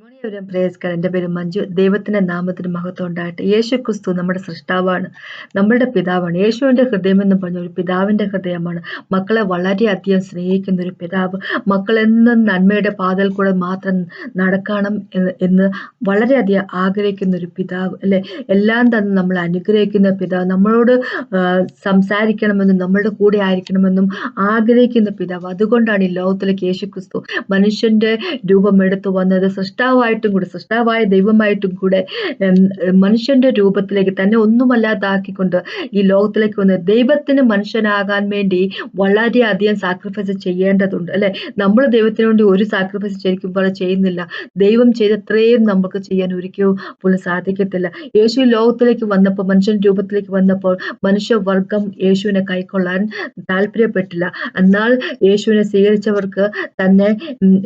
Morning പ്രേസ്കർ എന്റെ പേര് മഞ്ജു ദൈവത്തിന്റെ നാമത്തിന് മഹത്വം ഉണ്ടാകട്ടെ. യേശു ക്രിസ്തു നമ്മുടെ സൃഷ്ടാവാണ് നമ്മുടെ പിതാവാണ്. യേശുവിന്റെ ഹൃദയം എന്ന് പറഞ്ഞ ഒരു പിതാവിന്റെ ഹൃദയമാണ്. മക്കളെ വളരെയധികം സ്നേഹിക്കുന്ന ഒരു പിതാവ്. മക്കളെന്നും നന്മയുടെ പാതൽ കൂടെ മാത്രം നടക്കണം എന്ന് വളരെയധികം ആഗ്രഹിക്കുന്ന ഒരു പിതാവ് അല്ലെ? എല്ലാം തന്നെ നമ്മൾ അനുഗ്രഹിക്കുന്ന പിതാവ് നമ്മളോട് സംസാരിക്കണമെന്നും നമ്മളുടെ കൂടെ ആയിരിക്കണമെന്നും ആഗ്രഹിക്കുന്ന പിതാവ്. അതുകൊണ്ടാണ് ഈ ലോകത്തിലേക്ക് യേശു ക്രിസ്തു മനുഷ്യന്റെ രൂപം എടുത്തു വന്നത്. സൃഷ്ടാവായിട്ടും കൂടെ സൃഷ്ടാവായ ദൈവമായിട്ടും കൂടെ മനുഷ്യന്റെ രൂപത്തിലേക്ക് തന്നെ ഒന്നുമല്ലാതാക്കിക്കൊണ്ട് ഈ ലോകത്തിലേക്ക് വന്ന് ദൈവത്തിന് മനുഷ്യനാകാൻ വേണ്ടി വളരെയധികം സാക്രിഫൈസ് ചെയ്യേണ്ടതുണ്ട് അല്ലെ? നമ്മൾ ദൈവത്തിന് വേണ്ടി ഒരു സാക്രിഫൈസ് ശരിക്കും പോലെ ചെയ്യുന്നില്ല. ദൈവം ചെയ്തത്രയും നമുക്ക് ചെയ്യാൻ ഒരിക്കലും പോലും സാധിക്കത്തില്ല. യേശു ലോകത്തിലേക്ക് വന്നപ്പോൾ മനുഷ്യൻ രൂപത്തിലേക്ക് വന്നപ്പോൾ മനുഷ്യവർഗം യേശുവിനെ കൈക്കൊള്ളാൻ താല്പര്യപ്പെട്ടില്ല. എന്നാൽ യേശുവിനെ സ്വീകരിച്ചവർക്ക് തന്നെ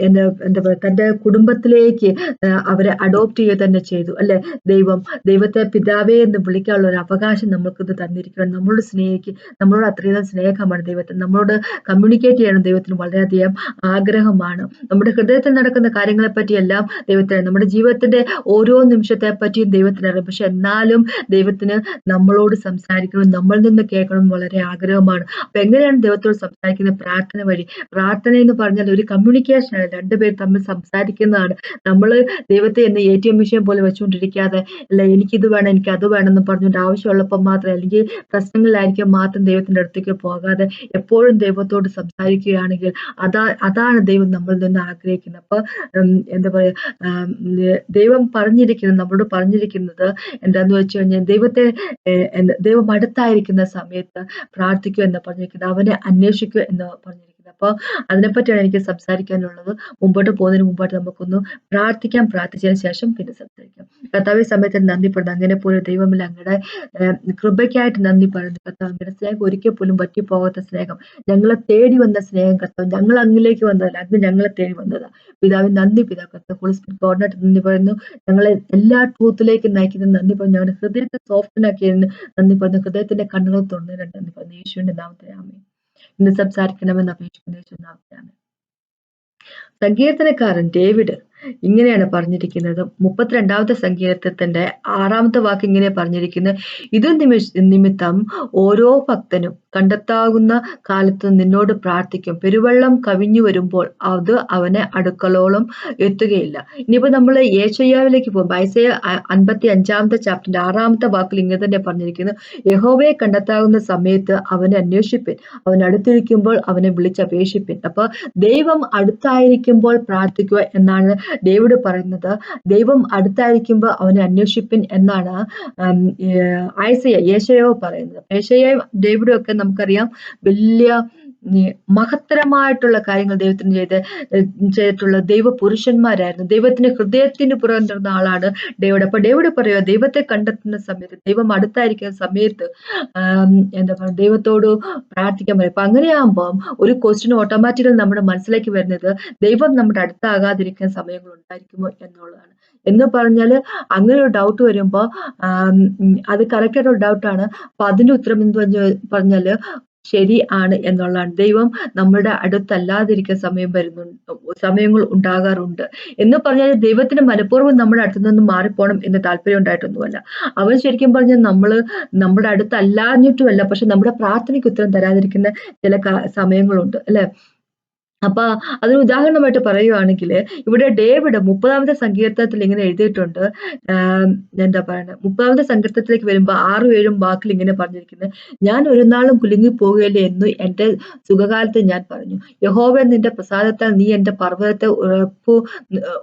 എന്താ എന്താ പറയുക തന്റെ കുടുംബത്തിലേക്ക് അവരെ അഡോപ്റ്റ് ചെയ്യുക തന്നെ ചെയ്തു അല്ലെ? ദൈവം ദൈവത്തെ പിതാവേ എന്ന് വിളിക്കാനുള്ള ഒരു അവകാശം ഇത് തന്നിരിക്കണം നമ്മളോട് സ്നേഹിക്കുക നമ്മളോട് അത്രയും സ്നേഹമാണ് ദൈവത്തെ. നമ്മളോട് കമ്മ്യൂണിക്കേറ്റ് ചെയ്യണം ദൈവത്തിന് വളരെയധികം ആഗ്രഹമാണ്. നമ്മുടെ ഹൃദയത്തിൽ നടക്കുന്ന കാര്യങ്ങളെ പറ്റിയെല്ലാം ദൈവത്തിന് നമ്മുടെ ജീവിതത്തിന്റെ ഓരോ നിമിഷത്തെ പറ്റിയും ദൈവത്തിനറിയാം പക്ഷെ എന്നാലും ദൈവത്തിന് നമ്മളോട് സംസാരിക്കണം നമ്മളിൽ നിന്ന് കേൾക്കണം വളരെ ആഗ്രഹമാണ്. അപ്പൊ എങ്ങനെയാണ് ദൈവത്തോട് സംസാരിക്കുന്നത് പ്രാർത്ഥന വഴി? പ്രാർത്ഥന എന്ന് പറഞ്ഞാൽ ഒരു കമ്മ്യൂണിക്കേഷൻ ആണ്. രണ്ടുപേർ തമ്മിൽ സംസാരിക്കുന്നതാണ്. നമ്മൾ ദൈവത്തെ എന്ന് എ ടി എം മെഷീൻ പോലെ വെച്ചുകൊണ്ടിരിക്കാതെ അല്ല എനിക്കിത് വേണം എനിക്ക് അത് വേണം എന്ന് പറഞ്ഞുകൊണ്ട് ആവശ്യമുള്ളപ്പോൾ മാത്രം അല്ലെങ്കിൽ പ്രശ്നങ്ങളിലായിരിക്കും മാത്രം ദൈവത്തിന്റെ അടുത്തേക്ക് പോകാതെ എപ്പോഴും ദൈവത്തോട് സംസാരിക്കുകയാണെങ്കിൽ അതാ അതാണ് ദൈവം നമ്മളിൽ നിന്ന് ആഗ്രഹിക്കുന്നത്. അപ്പോൾ എന്താ പറയുക ദൈവം പറഞ്ഞിരിക്കുന്നത് നമ്മളോട് പറഞ്ഞിരിക്കുന്നത് എന്താന്ന് വെച്ച് കഴിഞ്ഞാൽ ദൈവത്തെ ദൈവം അടുത്തായിരിക്കുന്ന സമയത്ത് പ്രാർത്ഥിക്കൂ എന്ന് പറഞ്ഞിരിക്കുന്നത് അവനെ അന്വേഷിക്കുക എന്ന് പറഞ്ഞിരിക്കുന്നത് അപ്പോൾ അതിനെപ്പറ്റിയാണ് എനിക്ക് സംസാരിക്കാനുള്ളത്. മുമ്പോട്ട് പോകുന്നതിന് മുമ്പായിട്ട് നമുക്കൊന്ന് പ്രാർത്ഥിക്കാം. പ്രാർത്ഥിച്ചതിന് ശേഷം പിന്നെ സംസാരിക്കാം. കർത്താവ് സമയത്ത് നന്ദിപ്പെടുന്നു അങ്ങനെ പോലും ദൈവമില്ല അങ്ങയുടെ കൃപയ്ക്കായിട്ട് നന്ദി പറയുന്നു. കർത്താവ് അങ്ങയുടെ സ്നേഹം ഒരിക്കൽ പോലും പറ്റിപ്പോകാത്ത സ്നേഹം. ഞങ്ങളെ തേടി വന്ന സ്നേഹം കർത്താവ് ഞങ്ങൾ അങ്ങിലേക്ക് വന്നതല്ല. അങ്ങ് ഞങ്ങളെ തേടി വന്നതാ. പിതാവിന് നന്ദി പിതാവ്. കർത്താവ് ഹോളി സ്പിരിറ്റ് ഗോഡിനായിട്ട് നന്ദി പറയുന്നു. ഞങ്ങളെ എല്ലാ ട്രൂത്തിലേക്ക് നയിക്കുന്ന നന്ദി പറഞ്ഞു ഞങ്ങളുടെ ഹൃദയത്തെ സോഫ്റ്റനാക്കിയതിന് നന്ദി പറഞ്ഞു ഹൃദയത്തിന്റെ കണ്ണുകൾ തുറന്നതിന് നന്ദി പറഞ്ഞു യേശുവിന്റെ നാമത്തെ ആമേ ഇന്ന് സംസാരിക്കണമെന്ന് അപേക്ഷിക്കുന്ന യേശുനാമത്തിലാണ് സങ്കീർത്തനക്കാരൻ ഡേവിഡ് ഇങ്ങനെയാണ് പറഞ്ഞിരിക്കുന്നത്. മുപ്പത്തിരണ്ടാമത്തെ സങ്കീർത്തത്തിന്റെ ആറാമത്തെ വാക്ക് ഇങ്ങനെ പറഞ്ഞിരിക്കുന്നത് ഇത് നിമി നിമിത്തം ഓരോ ഭക്തനും കണ്ടെത്താകുന്ന കാലത്ത് നിന്നോട് പ്രാർത്ഥിക്കും. പെരുവെള്ളം കവിഞ്ഞു വരുമ്പോൾ അത് അവനെ അടുക്കളോളം എത്തുകയില്ല. ഇനിയിപ്പോ നമ്മൾ യേശയ്യാവിലേക്ക് പോകും. ബൈസയ അൻപത്തി അഞ്ചാമത്തെ ചാപ്റ്ററിന്റെ ആറാമത്തെ വാക്കിൽ ഇങ്ങനെ തന്നെ പറഞ്ഞിരിക്കുന്നു. യഹോവയെ കണ്ടെത്താകുന്ന സമയത്ത് അവനെ അന്വേഷിപ്പിൻ. അവൻ അടുത്തിരിക്കുമ്പോൾ അവനെ വിളിച്ചപേക്ഷിപ്പിൻ. അപ്പൊ ദൈവം അടുത്തായിരിക്കുമ്പോൾ പ്രാർത്ഥിക്കുക എന്നാണ് ഡേവിഡ് പറയുന്നത് ദൈവം അടുത്തായിരിക്കുമ്പോൾ അവനെ അന്വേഷിപ്പിൻ എന്നാണ് ആയസയ യേശയോ പറയുന്നത്. യേശയോ ഡേവിഡും ഒക്കെ നമുക്കറിയാം വലിയ മഹത്തരമായിട്ടുള്ള കാര്യങ്ങൾ ദൈവത്തിന് ചെയ്ത് ചെയ്തിട്ടുള്ള ദൈവ പുരുഷന്മാരായിരുന്നു. ദൈവത്തിന് ഹൃദയത്തിന് പുറന്നിരുന്ന ആളാണ് ഡേവിഡ്. അപ്പൊ ഡേവിഡ് പറയുക ദൈവത്തെ കണ്ടെത്തുന്ന സമയത്ത് ദൈവം അടുത്തായിരിക്കുന്ന സമയത്ത് എന്താ പറയുക ദൈവത്തോട് പ്രാർത്ഥിക്കാൻ പറയും. അപ്പൊ അങ്ങനെയാകുമ്പോൾ ഒരു ക്വസ്റ്റ്യൻ ഓട്ടോമാറ്റിക്കലി നമ്മുടെ മനസ്സിലേക്ക് വരുന്നത് ദൈവം നമ്മുടെ അടുത്താകാതിരിക്കുന്ന സമയങ്ങൾ ഉണ്ടായിരിക്കുമോ എന്നുള്ളതാണ്. എന്ന് പറഞ്ഞാൽ അങ്ങനെ ഒരു ഡൗട്ട് വരുമ്പോൾ അത് കറക്റ്റ് ആയിട്ടുള്ള ഡൗട്ടാണ് അപ്പൊ അതിന്റെ ഉത്തരം എന്ന് പറഞ്ഞാൽ ശരി ആണ് എന്നുള്ളതാണ്. ദൈവം നമ്മുടെ അടുത്തല്ലാതിരിക്കുന്ന സമയം വരുന്നു സമയങ്ങൾ ഉണ്ടാകാറുണ്ട്. എന്ന് പറഞ്ഞാൽ ദൈവത്തിന് മനഃപൂർവം നമ്മുടെ അടുത്തു നിന്ന് മാറിപ്പോണം എന്ന് താല്പര്യം ഉണ്ടായിട്ടൊന്നുമല്ല. അവൻ ശരിക്കും പറഞ്ഞാൽ നമ്മൾ നമ്മുടെ അടുത്തല്ലാഞ്ഞിട്ടുമല്ല പക്ഷെ നമ്മുടെ പ്രാർത്ഥനയ്ക്ക് ഉത്തരം തരാതിരിക്കുന്ന ചില സമയങ്ങളുണ്ട് അല്ലെ? അപ്പൊ അതിന് ഉദാഹരണമായിട്ട് പറയുവാണെങ്കിൽ ഇവിടെ ഡേവിഡ് മുപ്പതാമത്തെ സങ്കീർത്തനത്തിൽ ഇങ്ങനെ എഴുതിയിട്ടുണ്ട്. എന്താ പറയുന്നത് മുപ്പതാമത്തെ സങ്കീർത്തനത്തിലേക്ക് വരുമ്പോൾ ആറും ഏഴും വാക്കിൽ ഇങ്ങനെ പറഞ്ഞിരിക്കുന്നത് ഞാൻ ഒരു നാളും കുലുങ്ങി പോകുകയില്ല എന്ന് എന്റെ സുഖകാലത്ത് ഞാൻ പറഞ്ഞു. യഹോവ നിന്റെ പ്രസാദത്താൽ നീ എന്റെ പർവതത്തെ ഉറപ്പു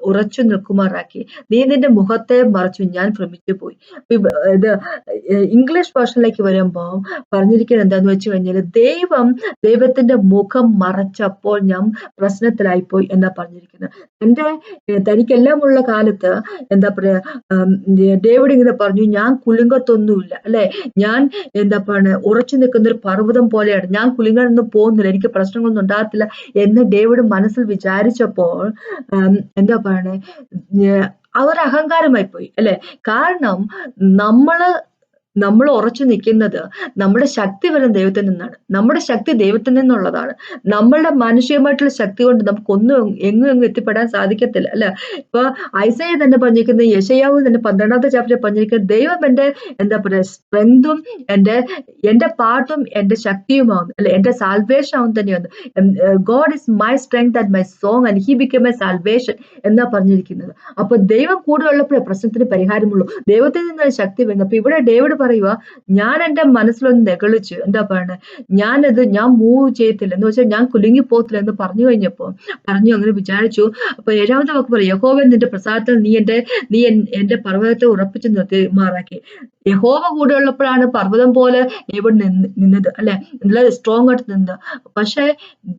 ഉറച്ചു നിൽക്കുമാറാക്കി. നീ നിന്റെ മുഖത്തെ മറച്ചു. ഞാൻ ഭ്രമിച്ചു പോയി ഇത് ഇംഗ്ലീഷ് ഭാഷയിലേക്ക് വരുമ്പോൾ പറഞ്ഞിരിക്കുന്നത് എന്താന്ന് വെച്ച് കഴിഞ്ഞാൽ ദൈവം ദൈവത്തിന്റെ മുഖം മറച്ചപ്പോൾ ഞാൻ പ്രശ്നത്തിലായിപ്പോയി എന്താ പറഞ്ഞിരിക്കുന്നത് തന്റെ തനിക്കെല്ലാമുള്ള കാലത്ത് എന്താ പറയാ ഡേവിഡ് ഇങ്ങനെ പറഞ്ഞു ഞാൻ കുലുങ്കത്തൊന്നുമില്ല. അല്ലെ? ഞാൻ എന്താ പറയുക ഉറച്ചു നിൽക്കുന്ന ഒരു പർവതം പോലെയാണ്. ഞാൻ കുലുങ്ങാനൊന്നും പോകുന്നില്ല എനിക്ക് പ്രശ്നങ്ങളൊന്നും ഉണ്ടാകത്തില്ല എന്ന് ഡേവിഡ് മനസ്സിൽ വിചാരിച്ചപ്പോൾ എന്താ പറയണേ അവർ അഹങ്കാരമായി പോയി അല്ലെ? കാരണം നമ്മൾ നമ്മൾ ഉറച്ചു നിൽക്കുന്നത് നമ്മുടെ ശക്തി വരുന്ന ദൈവത്തിൽ നിന്നാണ്. നമ്മുടെ ശക്തി ദൈവത്തിൽ നിന്നുള്ളതാണ്. നമ്മളുടെ മാനുഷികമായിട്ടുള്ള ശക്തി കൊണ്ട് നമുക്കൊന്നും എങ്ങും എങ്ങും എത്തിപ്പെടാൻ സാധിക്കത്തില്ല അല്ലെ? ഇപ്പൊ ഐസയ തന്നെ പറഞ്ഞിരിക്കുന്നത് യശയാവ് തന്നെ പന്ത്രണ്ടാമത്തെ ചാപ്റ്റർ പറഞ്ഞിരിക്കുന്നത് ദൈവം എന്റെ എന്താ പറയുക സ്ട്രെങ്തും എന്റെ എന്റെ പാട്ടും എന്റെ ശക്തിയുമാവുന്നു അല്ലെ? എന്റെ സാൽവേഷൻ ആവും തന്നെയാണ്. God is my strength and my song and he become my salvation എന്നാ പറഞ്ഞിരിക്കുന്നത്. അപ്പൊ ദൈവം കൂടെ ഉള്ളപ്പോഴേ പ്രശ്നത്തിന് പരിഹാരമുള്ളൂ. ദൈവത്തിൽ നിന്നാണ് ശക്തി വരുന്നത് അപ്പൊ ഇവിടെ ഡേവിഡ് പറയുക ഞാൻ എന്റെ മനസ്സിലൊന്ന് നെകളിച്ച് എന്താ പറയണേ ഞാനത് ഞാൻ മൂവ് ചെയ്യത്തില്ല. എന്ന് വെച്ചാൽ ഞാൻ കുലുങ്ങി പോകത്തില്ല എന്ന് പറഞ്ഞു കഴിഞ്ഞപ്പോൾ പറഞ്ഞു അങ്ങനെ വിചാരിച്ചു. അപ്പൊ ഏഴാമത്തെ വാക്ക് പറയും യഹോവൻ നിന്റെ പ്രസാദത്തിൽ നീ എന്റെ നീ എന്റെ പർവതത്തെ ഉറപ്പിച്ച് നിർത്തി മാറാക്കി. യഹോവ കൂടെ ഉള്ളപ്പോഴാണ് പർവതം പോലെ ഡേവിഡ് നിന്നത് അല്ലെ? നല്ല സ്ട്രോങ് ആയിട്ട് നിന്നത്. പക്ഷെ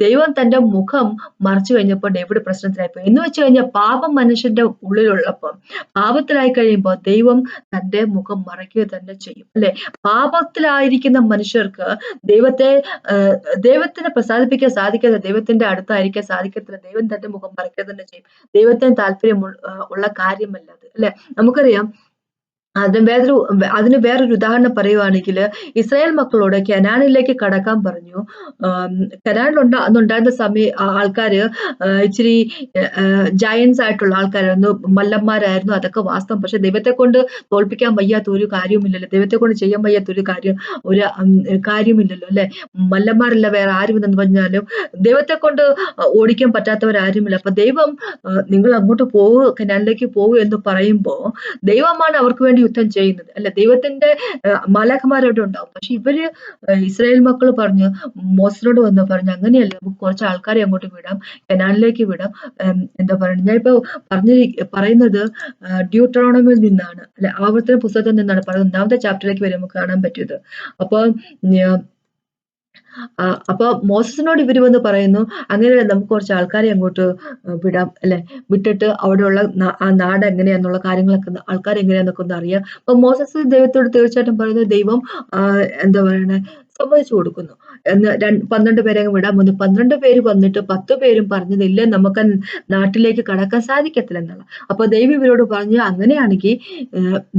ദൈവം തന്റെ മുഖം മറച്ചു കഴിഞ്ഞപ്പോൾ ഡേവിഡ് പ്രശ്നത്തിലായിപ്പോയി. എന്ന് വെച്ച് കഴിഞ്ഞാൽ പാപം മനുഷ്യന്റെ ഉള്ളിലുള്ളപ്പോൾ പാപത്തിലായി കഴിയുമ്പോൾ ദൈവം തന്റെ മുഖം മറയ്ക്കുക തന്നെ ചെയ്യും അല്ലെ? പാപത്തിലായിരിക്കുന്ന മനുഷ്യർക്ക് ദൈവത്തെ ദൈവത്തിനെ പ്രസാദിപ്പിക്കാൻ സാധിക്കാതെ ദൈവത്തിന്റെ അടുത്തായിരിക്കാൻ സാധിക്കത്തില്ല ദൈവം തന്റെ മുഖം മറയ്ക്കുക തന്നെ ചെയ്യും. ദൈവത്തിന് താല്പര്യം ഉള്ള കാര്യമല്ല അത് അല്ലെ? നമുക്കറിയാം അതിന് വേറൊരു അതിന് വേറൊരു ഉദാഹരണം പറയുവാണെങ്കിൽ ഇസ്രായേൽ മക്കളോട് കനാനിലേക്ക് കടക്കാൻ പറഞ്ഞു. കനാനിലുണ്ട അന്നുണ്ടായിരുന്ന സമയ ആൾക്കാർ ഇച്ചിരി ജയൻസ് ആയിട്ടുള്ള ആൾക്കാരായിരുന്നു മല്ലന്മാരായിരുന്നു അതൊക്കെ വാസ്തവം. പക്ഷെ ദൈവത്തെ കൊണ്ട് തോൽപ്പിക്കാൻ വയ്യാത്ത ഒരു കാര്യവുമില്ലല്ലോ. ദൈവത്തെ കൊണ്ട് ചെയ്യാൻ വയ്യാത്ത ഒരു കാര്യം ഒരു കാര്യമില്ലല്ലോ അല്ലെ? മല്ലന്മാരല്ല വേറെ ആരുമില്ലെന്ന് പറഞ്ഞാലും ദൈവത്തെ കൊണ്ട് ഓടിക്കാൻ പറ്റാത്തവരാരുമില്ല. അപ്പൊ ദൈവം നിങ്ങൾ അങ്ങോട്ട് പോവുക കനാലിലേക്ക് പോവുക എന്ന് പറയുമ്പോൾ ദൈവമാണ് അവർക്ക് വേണ്ടി യുദ്ധം ചെയ്യുന്നത്. അല്ല ദൈവത്തിന്റെ മാലാഖമാരവിടെ ഉണ്ടാവും. പക്ഷെ ഇവർ ഇസ്രായേൽ മക്കൾ പറഞ്ഞു മോസിനോട് വന്ന് പറഞ്ഞു അങ്ങനെയല്ല നമുക്ക് കുറച്ച് ആൾക്കാരെ അങ്ങോട്ട് വിടാം കനാലിലേക്ക് വിടാം. എന്താ പറയുക ഞാൻ ഇപ്പൊ പറഞ്ഞു പറയുന്നത് ഡ്യൂട്രോണമിൽ നിന്നാണ്. അല്ലെ ആവർത്തന പുസ്തകത്തിൽ നിന്നാണ് പറയുന്നത്. ഒന്നാമത്തെ ചാപ്റ്ററിലേക്ക് വരെ നമുക്ക് കാണാൻ പറ്റിയത്. അപ്പൊ മോസസിനോട് ഇവർ വന്ന് പറയുന്നു അങ്ങനെ നമുക്ക് കുറച്ച് ആൾക്കാരെ അങ്ങോട്ട് വിടാം അല്ലെ? വിട്ടിട്ട് അവിടെയുള്ള ആ നാട് എങ്ങനെയാന്നുള്ള കാര്യങ്ങളൊക്കെ ഒന്ന് അറിയാം. അപ്പൊ മോസസ് ദൈവത്തോട് തീർച്ചയായിട്ടും പറയുന്നു ദൈവം എന്താ പറയണേ സമ്മതിച്ചു കൊടുക്കുന്നു. എന്ന് പന്ത്രണ്ട് പേരെ വിടാൻ വന്നു പന്ത്രണ്ട് പേര് വന്നിട്ട് പത്ത് പേരും പറഞ്ഞതില്ല നമുക്ക് നാട്ടിലേക്ക് കടക്കാൻ സാധിക്കത്തില്ല എന്നുള്ള. അപ്പൊ ദൈവം ഇവരോട് പറഞ്ഞു അങ്ങനെയാണെങ്കിൽ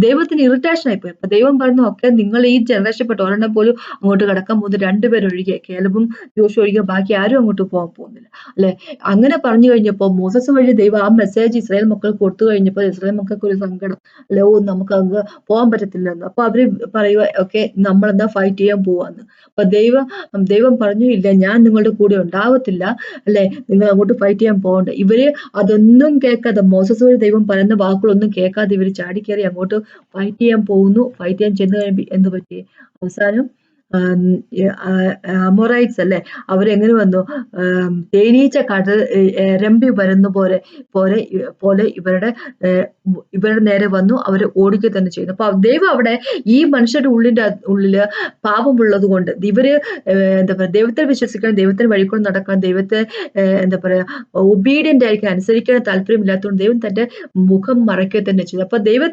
ദൈവത്തിന് ഇറിറ്റേഷൻ ആയിപ്പോയി അപ്പൊ ദൈവം പറഞ്ഞു ഒക്കെ നിങ്ങൾ ഈ ജനറേഷൻ പെട്ട ഒരെണ്ണം പോലും അങ്ങോട്ട് കടക്കാൻ പോകുന്നത് രണ്ടുപേരൊഴികെ കേലബും ജോഷി ഒഴികെ ബാക്കി ആരും അങ്ങോട്ട് പോകാൻ പോകുന്നില്ല. അല്ലെ? അങ്ങനെ പറഞ്ഞു കഴിഞ്ഞപ്പോൾ മോസസ് വഴി ദൈവം ആ മെസ്സേജ് ഇസ്രായേൽ മക്കൾ കൊടുത്തു കഴിഞ്ഞപ്പോൾ ഇസ്രായേൽ മക്കൾക്ക് ഒരു സങ്കടം. അല്ലെ ഓ നമുക്ക് അങ്ങ് പോകാൻ പറ്റത്തില്ലെന്ന്. അപ്പൊ അവർ പറയുക ഓക്കെ നമ്മളെന്താ ഫൈറ്റ് ചെയ്യാൻ പോവാന്ന്. അപ്പൊ ദൈവം ദൈവം പറഞ്ഞു ഇല്ല ഞാൻ നിങ്ങളുടെ കൂടെ ഉണ്ടാവത്തില്ല അല്ലെ? നിങ്ങൾ അങ്ങോട്ട് ഫൈറ്റ് ചെയ്യാൻ പോകണ്ട. ഇവർ അതൊന്നും കേൾക്കാതെ മോസസ് വഴി ദൈവം പറയുന്ന വാക്കുകളൊന്നും കേൾക്കാതെ ഇവർ ചാടിക്കേറി അങ്ങോട്ട് ഫൈറ്റ് ചെയ്യാൻ പോകുന്നു. ഫൈറ്റ് ചെയ്യാൻ ചെന്ന് കഴിയുമ്പോൾ എന്ത് പറ്റി അവസാനം അമൊറൈറ്റ്സ് അല്ലെ? അവരെങ്ങനെ വന്നു? തേനീച്ച കടൽ രമ്പി വരുന്ന പോലെ പോലെ പോലെ ഇവരുടെ ഇവരുടെ നേരെ വന്നു. അവർ ഓടിക്കുക തന്നെ ചെയ്യുന്നു. അപ്പൊ ദൈവം അവിടെ ഈ മനുഷ്യരുടെ ഉള്ളിന്റെ ഉള്ളിൽ പാപമുള്ളത് കൊണ്ട് ഇവർ എന്താ പറയുക ദൈവത്തെ വിശ്വസിക്കണം ദൈവത്തിന് വഴിക്കൊണ്ട് നടക്കാൻ ദൈവത്തെ എന്താ പറയാ ഒബീഡിയന്റ് ആയിരിക്കാൻ അനുസരിക്കാൻ താല്പര്യമില്ലാത്തതുകൊണ്ട് ദൈവം തന്റെ മുഖം മറയ്ക്കുക തന്നെ ചെയ്തു. അപ്പൊ ദൈവം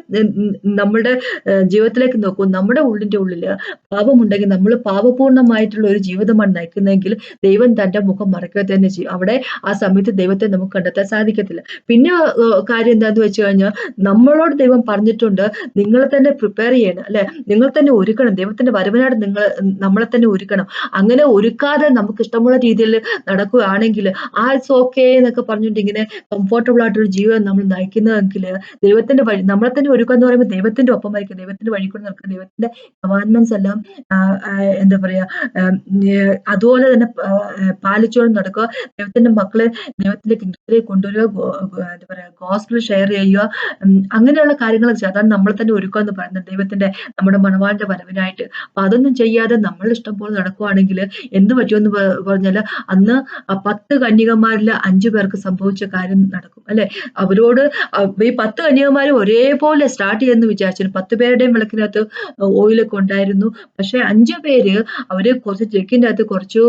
നമ്മുടെ ജീവിതത്തിലേക്ക് നോക്കും. നമ്മുടെ ഉള്ളിന്റെ ഉള്ളിൽ പാപമുണ്ടെങ്കിൽ നമ്മൾ പാപപൂർണമായിട്ടുള്ള ഒരു ജീവിതമാണ് നയിക്കുന്നതെങ്കിൽ ദൈവം തന്റെ മുഖം മറക്കുക തന്നെ ചെയ്യും. അവിടെ ആ സമയത്ത് ദൈവത്തെ നമുക്ക് കണ്ടെത്താൻ സാധിക്കത്തില്ല. പിന്നെ കാര്യം എന്താന്ന് വെച്ച് കഴിഞ്ഞാൽ നമ്മളോട് ദൈവം പറഞ്ഞിട്ടുണ്ട് നിങ്ങളെ തന്നെ പ്രിപ്പയർ ചെയ്യണം അല്ലെ? നിങ്ങൾ തന്നെ ഒരുക്കണം. ദൈവത്തിന്റെ വരവിനാട് നിങ്ങൾ നമ്മളെ തന്നെ ഒരുക്കണം. അങ്ങനെ ഒരുക്കാതെ നമുക്ക് ഇഷ്ടമുള്ള രീതിയിൽ നടക്കുകയാണെങ്കിൽ ആ ഇറ്റ്സ് ഓക്കെ എന്നൊക്കെ പറഞ്ഞിട്ട് ഇങ്ങനെ കംഫർട്ടബിൾ ആയിട്ടൊരു ജീവിതം നമ്മൾ നയിക്കുന്നതെങ്കിൽ ദൈവത്തിന്റെ വഴി നമ്മളെ തന്നെ ഒരുക്കുക എന്ന് പറയുമ്പോൾ ദൈവത്തിന്റെ ഒപ്പമായിരിക്കും. ദൈവത്തിന്റെ വഴി കൂടെ നടക്കുക. ദൈവത്തിന്റെ കമാൻമെന്റ്സ് എല്ലാം എന്താ പറയാ അതുപോലെ തന്നെ പാലിച്ചുകൊണ്ട് നടക്കുക. ദൈവത്തിന്റെ മക്കളെ ദൈവത്തിന്റെ കിങ്ഡത്തിലേക്ക് കൊണ്ടുവരിക എന്താ പറയാ ഗോസ്പിൾ ഷെയർ ചെയ്യുക. അങ്ങനെയുള്ള കാര്യങ്ങൾ അതാണ് നമ്മൾ തന്നെ ഒരുക്കുക എന്ന് പറയുന്നത് ദൈവത്തിന്റെ നമ്മുടെ മണവാളിന്റെ വരവിനായിട്ട്. അപ്പൊ അതൊന്നും ചെയ്യാതെ നമ്മൾ ഇഷ്ടം പോലെ നടക്കുവാണെങ്കിൽ എന്ത് പറ്റുമെന്ന് പറഞ്ഞാൽ അന്ന് പത്ത് കന്യകമാരിൽ അഞ്ചു പേർക്ക് സംഭവിച്ച കാര്യം നടക്കും അല്ലെ? അവരോട് ഈ പത്ത് കന്യകമാരും ഒരേപോലെ സ്റ്റാർട്ട് ചെയ്യുന്നു വിചാരിച്ചു പത്ത് പേരുടെയും വിളക്കിനകത്ത് ഓയിലൊക്കെ ഉണ്ടായിരുന്നു. പക്ഷെ അഞ്ചു പേര് അവർ കുറച്ച് ചെക്കിന്റെ അകത്ത് കുറച്ചു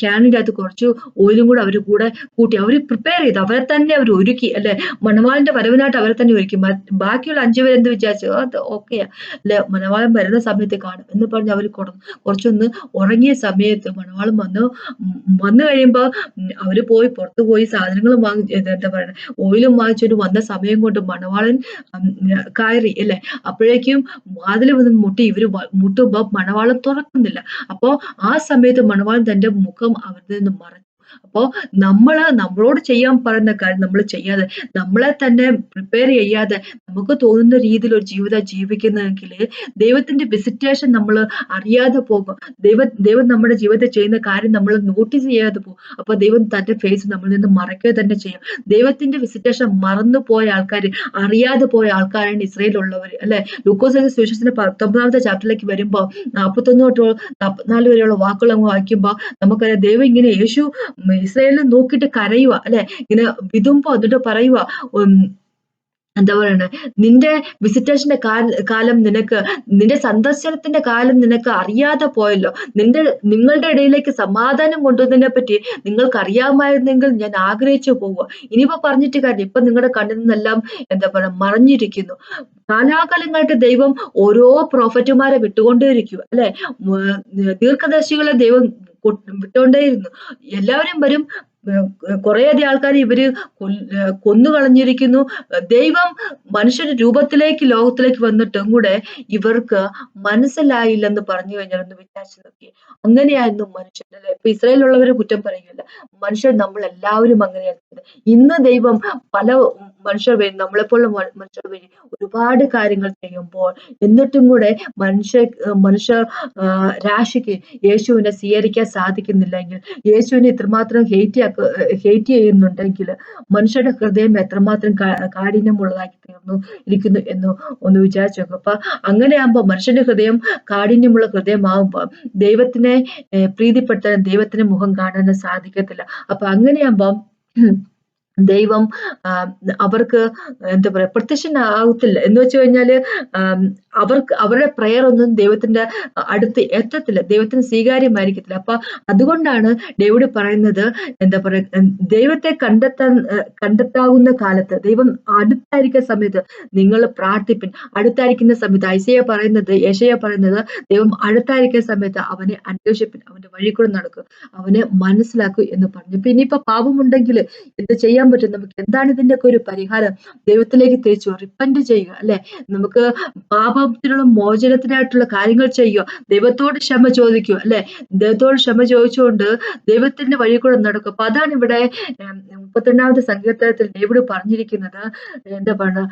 ക്യാനിന്റെ അകത്ത് കുറച്ചു ഓയിലും കൂടെ അവർ കൂടെ കൂട്ടി അവർ പ്രിപ്പയർ ചെയ്ത്. അവരെ തന്നെ അവർ ഒരുക്കി അല്ലെ? മണവാളിന്റെ വരവിനായിട്ട് അവരെ തന്നെ ഒരുക്കി. ബാക്കിയുള്ള അഞ്ചു പേരെന്ത് വിചാരിച്ചു? അത് ഓക്കെ അല്ലെ? മണവാളൻ വരുന്ന സമയത്ത് കാണും. എന്ന് പറഞ്ഞ് അവർ കുറച്ചൊന്ന് ഉറങ്ങിയ സമയത്ത് മണവാളം വന്ന്. വന്നു കഴിയുമ്പോൾ അവർ പോയി പുറത്തു പോയി സാധനങ്ങളും വാങ്ങി എന്താ പറയുക ഓയിലും വാങ്ങിച്ചുകൊണ്ട് വന്ന സമയം കൊണ്ട് മണവാളൻ കയറി അല്ലെ? അപ്പോഴേക്കും വാതിൽ വന്ന് മുട്ടി ഇവർ മുട്ടുമ്പോ മണവാളൻ തുറക്കുന്നില്ല അപ്പോ ആ സമയത്ത് മണവാളൻ തന്റെ മുഖം അവരിൽ നിന്ന് മറച്ചു അപ്പോൾ നമ്മൾ നമ്മളോട് ചെയ്യാൻ പറയുന്ന കാര്യം നമ്മൾ ചെയ്യാതെ നമ്മളെ തന്നെ പ്രിപ്പയർ ചെയ്യാതെ നമുക്ക് തോന്നുന്ന രീതിയിൽ ഒരു ജീവിതം ജീവിക്കുന്നതെങ്കിൽ ദൈവത്തിന്റെ വിസിറ്റേഷൻ നമ്മൾ അറിയാതെ പോകും. ദൈവ ദൈവം നമ്മുടെ ജീവിതത്തിൽ ചെയ്യുന്ന കാര്യം നമ്മൾ നോട്ടീസ് ചെയ്യാതെ പോകും. അപ്പോൾ ദൈവം തന്റെ ഫേസ് നമ്മളിൽ നിന്ന് മറക്കുക തന്നെ ചെയ്യും. ദൈവത്തിന്റെ വിസിറ്റേഷൻ മറന്നു പോയ ആൾക്കാർ അറിയാതെ പോയ ആൾക്കാരാണ് ഇസ്രയേലുള്ളവർ അല്ലെ? ലൂക്കോസ് സുവിശേഷത്തിന്റെ പത്തൊമ്പതാമത്തെ ചാപ്റ്ററിലേക്ക് വരുമ്പോൾ നാൽപ്പത്തൊന്ന് തൊട്ട് നാൽപ്പത്തിനാല് വരെയുള്ള വാക്കുകൾ അങ്ങ് വായിക്കുമ്പോൾ നമുക്കറിയാം ദൈവം ഇങ്ങനെ യേശു ഇസ്രയേലിനെ നോക്കിയിട്ട് കരയുക അല്ലെ? ഇങ്ങനെ വിതുമ്പോ എന്നിട്ട് പറയുക എന്താ പറയണേ? നിന്റെ വിസിറ്റേഷന്റെ കാലം നിനക്ക് നിന്റെ സന്ദർശനത്തിന്റെ കാലം നിനക്ക് അറിയാതെ പോയല്ലോ. നിന്റെ നിങ്ങളുടെ ഇടയിലേക്ക് സമാധാനം കൊണ്ടുവന്നതിനെ പറ്റി നിങ്ങൾക്ക് അറിയാമായിരുന്നെങ്കിൽ ഞാൻ ആഗ്രഹിച്ചു പോവുക. ഇനിയിപ്പോ പറഞ്ഞിട്ട് കാര്യം ഇപ്പൊ നിങ്ങളുടെ കണ്ണിൽ നിന്നെല്ലാം എന്താ പറയാ മറഞ്ഞിരിക്കുന്നു. കാലാകാലങ്ങളായിട്ട് ദൈവം ഓരോ പ്രോഫറ്റുമാരെ വിട്ടുകൊണ്ടേയിരിക്കും അല്ലെ? ദീർഘദർശികളെ ദൈവം വിട്ടുകൊണ്ടേയിരുന്നു. എല്ലാവരും വരും. കുറേയധികം ആൾക്കാർ ഇവർ കൊന്നു കളഞ്ഞിരിക്കുന്നു ദൈവം മനുഷ്യന്റെ രൂപത്തിലേക്ക് ലോകത്തിലേക്ക് വന്നിട്ടും കൂടെ ഇവർക്ക് മനസ്സിലായില്ലെന്ന് പറഞ്ഞു കഴിഞ്ഞാൽ ഒന്ന് വിചാരിച്ചു നോക്കി അങ്ങനെയായിരുന്നു മനുഷ്യൻ അല്ലെ ഇപ്പൊ ഇസ്രായേലുള്ളവരെ കുറ്റം പറയുകയല്ല. മനുഷ്യർ നമ്മൾ എല്ലാവരും അങ്ങനെയായിരുന്നു ഇന്ന് ദൈവം പല മനുഷ്യർ വഴി നമ്മളെപ്പോലുള്ള മനുഷ്യർ വഴി ഒരുപാട് കാര്യങ്ങൾ ചെയ്യുമ്പോൾ എന്നിട്ടും കൂടെ മനുഷ്യ മനുഷ്യ രാശിക്ക് യേശുവിനെ സ്വീകരിക്കാൻ സാധിക്കുന്നില്ലെങ്കിൽ യേശുവിനെ ഇത്രമാത്രം ഹെയ്റ്റ് ഹെയ്റ്റ് ചെയ്യുന്നുണ്ടെങ്കിൽ മനുഷ്യരുടെ ഹൃദയം എത്രമാത്രം കാഠിന്യമുള്ളതാക്കി തീർന്നു ഇരിക്കുന്നു എന്ന് ഒന്ന് വിചാരിച്ചു നോക്കും. അപ്പൊ അങ്ങനെയാകുമ്പോൾ മനുഷ്യന്റെ ഹൃദയം കാഠിന്യമുള്ള ഹൃദയമാകുമ്പോൾ ദൈവത്തിനെ പ്രീതിപ്പെടുത്താൻ ദൈവത്തിന്റെ മുഖം കാണാൻ സാധിക്കത്തില്ല. അപ്പൊ അങ്ങനെയാകുമ്പോൾ ദൈവം അവർക്ക് എന്താ പറയാ പ്രത്യക്ഷനാകത്തില്ല എന്ന് വെച്ച് കഴിഞ്ഞാൽ അവർക്ക് അവരുടെ പ്രയർ ഒന്നും ദൈവത്തിന്റെ അടുത്ത് എത്തത്തില്ല. ദൈവത്തിന് സ്വീകാര്യമായിരിക്കത്തില്ല. അപ്പൊ അതുകൊണ്ടാണ് ഡേവിഡ് പറയുന്നത് എന്താ പറയുക ദൈവത്തെ കണ്ടെത്താൻ കണ്ടെത്താവുന്ന കാലത്ത് ദൈവം അടുത്തായിരിക്കുന്ന സമയത്ത് നിങ്ങൾ പ്രാർത്ഥിപ്പിൻ. അടുത്തായിരിക്കുന്ന സമയത്ത് ഐസയ പറയുന്നത് യേശയ പറയുന്നത് ദൈവം അടുത്തായിരിക്കുന്ന സമയത്ത് അവനെ അന്വേഷിപ്പിൻ. അവന്റെ വഴി കൂടെ നടക്കും. അവനെ മനസ്സിലാക്കൂ എന്ന് പറഞ്ഞു. പിന്നെ ഇപ്പൊ പാപമുണ്ടെങ്കിൽ എന്ത് ചെയ്യാൻ പറ്റും? നമുക്ക് എന്താണ് ഇതിന്റെ ഒക്കെ ഒരു പരിഹാരം? ദൈവത്തിലേക്ക് തിരിച്ചു റിപ്പൻഡ് ചെയ്യുക അല്ലെ? നമുക്ക് പാപ പാപത്തിനുള്ള മോചനത്തിനായിട്ടുള്ള കാര്യങ്ങൾ ചെയ്യുക. ദൈവത്തോട് ക്ഷമ ചോദിക്കുക അല്ലെ? ദൈവത്തോട് ക്ഷമ ചോദിച്ചുകൊണ്ട് ദൈവത്തിന്റെ വഴി കൂടെ നടക്കുക. അപ്പൊ അതാണ് ഇവിടെ മുപ്പത്തിരണ്ടാമത്തെ സങ്കീർത്തനത്തിൽ ഡേവിഡ് പറഞ്ഞിരിക്കുന്നത്. എന്താ പറയുക?